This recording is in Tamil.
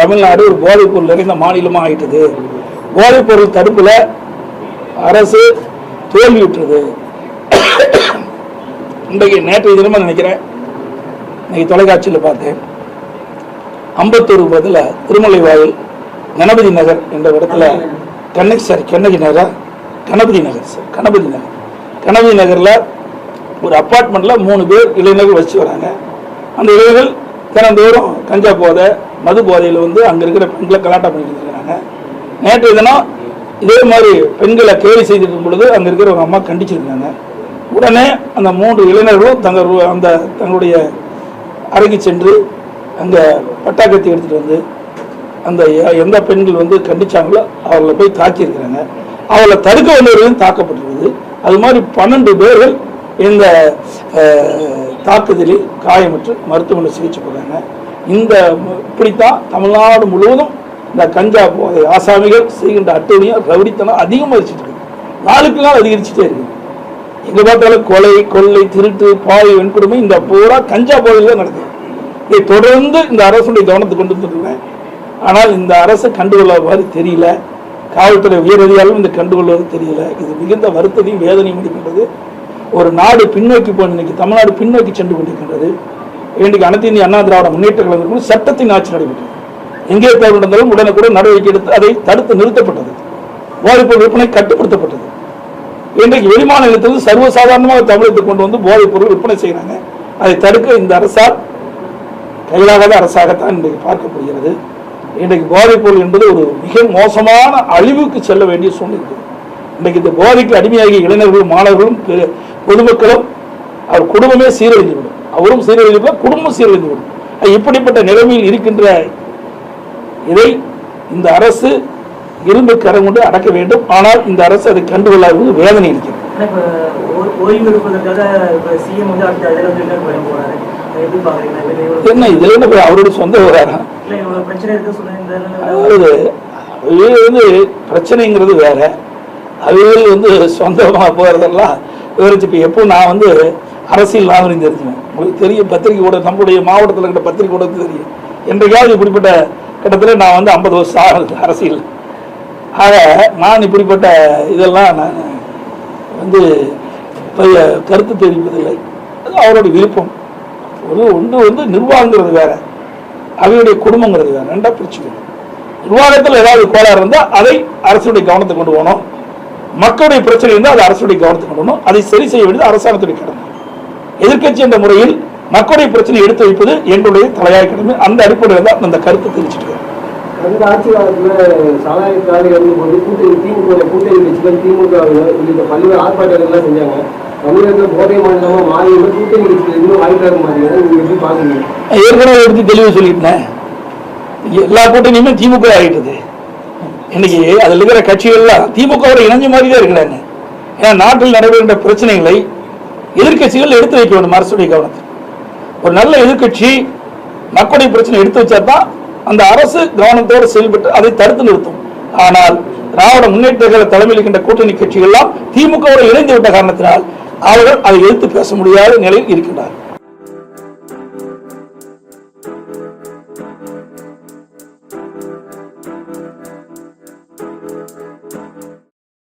தமிழ்நாடு ஒரு போதைப் பொருள் நிறைந்த மாநிலமாக ஆகிட்டது போதைப் பொருள் தடுப்புல அரசு தோல்வியுற்றது. இன்றைக்கு நேற்றைய தினமாக நினைக்கிறேன். இன்னைக்கு தொலைக்காட்சியில் பார்த்தேன். ஐம்பத்தொரு பதில் திருமலை வாயில் கணபதி நகர் என்ற இடத்துல கண்ணகி சாரி கண்ணகி நகர்? கணபதி நகர் சார் கணபதி நகர். கணபதி நகரில் ஒரு அப்பார்ட்மெண்ட்டில் மூணு பேர் இளைஞர்கள் வச்சு வராங்க. அந்த இளைஞர்கள் தினந்தோறும் கஞ்சா போதை மது போதையில் வந்து அங்கே இருக்கிற பெண்களை கலாட்டம் பண்ணிட்டு இருக்கிறாங்க. நேற்று தினம் இதே மாதிரி பெண்களை கேலி செய்திருக்கும் இருக்கும் பொழுது அங்கே இருக்கிறவங்க அம்மா கண்டிச்சிருக்காங்க உடனே அந்த மூன்று இளைஞர்களும் தங்கள் அந்த தங்களுடைய அறைக்கு சென்று அங்கே பட்டாக்கத்தை எடுத்துகிட்டு வந்து அந்த எந்த பெண்கள் வந்து கண்டிச்சாங்களோ அவர்களை போய் தாக்கியிருக்கிறாங்க. அவளை தடுக்க வந்தவர்களும் தாக்கப்பட்டிருக்குது. அது மாதிரி பன்னெண்டு பேர்கள் இந்த தாக்குதலில் காயமற்று மருத்துவமனை சிகிச்சை போடுறாங்க இந்த இப்படித்தான் தமிழ்நாடு முழுவதும் இந்த கஞ்சா போதை ஆசாமிகள் செய்கின்ற அட்டூழியம் ரவுடித்தனம் அதிகமாகிச்சிட்டு இருக்கு. நாளுக்கு நாள் அதிகரிச்சுட்டே இருக்கு. எங்க பார்த்தாலும் கொலை கொள்ளை திருட்டு பாய் வெண்கொடுமை இந்த பூரா கஞ்சா போதையில் தான் நடக்குது. இதை தொடர்ந்து இந்த அரசுடைய கவனத்தை கொண்டு வந்துருக்கேன் ஆனால் இந்த அரசு கண்டுகொள்ளாத தெரியல. காவல்துறை உயரதிகாரிகளும் இந்த கண்டுகொள்வது தெரியல. இது மிகுந்த வருத்தத்தையும் வேதனையும் இருக்கின்றது ஒரு நாடு பின்னோக்கி போன இன்னைக்கு தமிழ்நாடு பின்னோக்கி சென்று கொண்டிருக்கின்றது. இன்றைக்கு அனைத்து இந்திய அண்ணா திராவிட முன்னேற்ற கழகம் சட்டத்தின் ஆட்சி நடைபெற்றது. எங்கே தேர்வு நடந்தாலும் உடனுக்குடன் நடவடிக்கை எடுத்து அதை தடுத்து நிறுத்தப்பட்டது. போதைப்பொருள் விற்பனை கட்டுப்படுத்தப்பட்டது. இன்றைக்கு வெளிமாநிலத்திலிருந்து சர்வசாதாரணமாக தமிழகத்தை கொண்டு வந்து போதைப்பொருள் விற்பனை செய்கிறாங்க அதை தடுக்க இந்த அரசால் கையிலாகாத அரசாகத்தான் இன்றைக்கு பார்க்கப்படுகிறது. இன்றைக்கு போதைப்பொருள் என்பது ஒரு மிக மோசமான அழிவுக்கு செல்ல வேண்டிய சூழ்நிலை இருக்குது. இன்றைக்கு இந்த போதைக்கு அடிமையாகிய இளைஞர்களும் மாணவர்களும் பெ- பொதுமக்களும் அவர் குடும்பமே சீரழிந்துவிடும். அவரும் சீரழிந்து குடும்பம் சீரழிந்து விடும் இப்படிப்பட்ட நிலைமையில் இருக்கின்ற இதை இந்த அரசு இரும்பு கரம் கொண்டு அடக்க வேண்டும். ஆனால் இந்த அரசு அதை கண்டுகொள்ளாதது வேதனை இருக்கிறது. என்ன இதுல என்ன போய் அவரோட சொந்த அதாவது அவைகள் வந்து பிரச்சனைங்கிறது வேற. அவைகள் வந்து சொந்தமாக போகிறதெல்லாம் விவரிச்சு இப்போ எப்போ நான் வந்து அரசியல் நாகரிகம் தெரிஞ்சுவேன் உங்களுக்கு தெரியும் பத்திரிகை கூட நம்முடைய மாவட்டத்தில் இருக்கிற பத்திரிகை கூட தெரியும். என்றைக்காவது இப்படிப்பட்ட கட்டத்தில் நான் வந்து ஐம்பது வருஷம் ஆகுது அரசியல். ஆக நான் இப்படிப்பட்ட இதெல்லாம் நான் வந்து கருத்து தெரிவிப்பதில்லை. அது அவருடைய விருப்பம். ஒரு ஒன்று வந்து நிர்வாகங்கிறது வேற. அவையுடைய குடும்பங்கிறது வேற. ரெண்டா பிரிச்சுக்கணும் நிர்வாகத்தில் ஏதாவது கோளாறு இருந்தால் அதை அரசுடைய கவனத்துக்கு கொண்டு போகணும். மக்களுடைய பிரச்சனை இருந்தால் அதை அரசுடைய கவனத்துக்கு கொண்டு போகணும். அதை சரி செய்ய வேண்டியது அரசாங்கத்துடைய கடமை. எதிர்க்கட்சி என்ற முறையில் மக்களுடைய பிரச்சனை எடுத்து வைப்பது எங்களுடைய தலையாய கடமை. அந்த அடிப்படையில் தான் அந்த கருத்தை தெரிவிச்சிட்டு. கடந்த ஆட்சி காலத்துல சாராயக்காக இருந்து போது கூட்டணி திமுக கூட்டணி கட்சிகள் திமுக உள்ளிட்ட பல்வேறு ஆர்ப்பாட்டங்கள்லாம் செஞ்சாங்க. தமிழகத்தில் போதை மாநிலமா மாறி கூட்டணி கட்சிகள் இன்னும் மாறியது எப்படி ஏற்கனவே எடுத்து தெளிவு சொல்லிட்டேன். எல்லா கூட்டணியுமே திமுக ஆகிட்டது இன்னைக்கு அதில் இருக்கிற கட்சிகள்லாம் திமுகவோட இணைஞ்ச மாதிரி தான் இருக்கிறாங்க. ஏன்னா நாட்டில் நடைபெறுகின்ற பிரச்சனைகளை எதிர்க்கட்சிகள் எடுத்து வைக்க வேண்டும் அரசுடைய கவனத்தில் ஒரு நல்ல எதிர்க்கட்சி மக்களுடைய பிரச்சனை எடுத்து வச்சா தான் அந்த அரசு கவனத்தோடு செயல்பட்டு அதை தடுத்து நிறுத்தும். ஆனால் திராவிட முன்னேற்ற தலைமையில் இருக்கின்ற கூட்டணி கட்சிகள்லாம் திமுகவோடு இணைந்து விட்ட காரணத்தினால் அவர்கள் அதை எடுத்து பேச முடியாத நிலையில் இருக்கின்றார்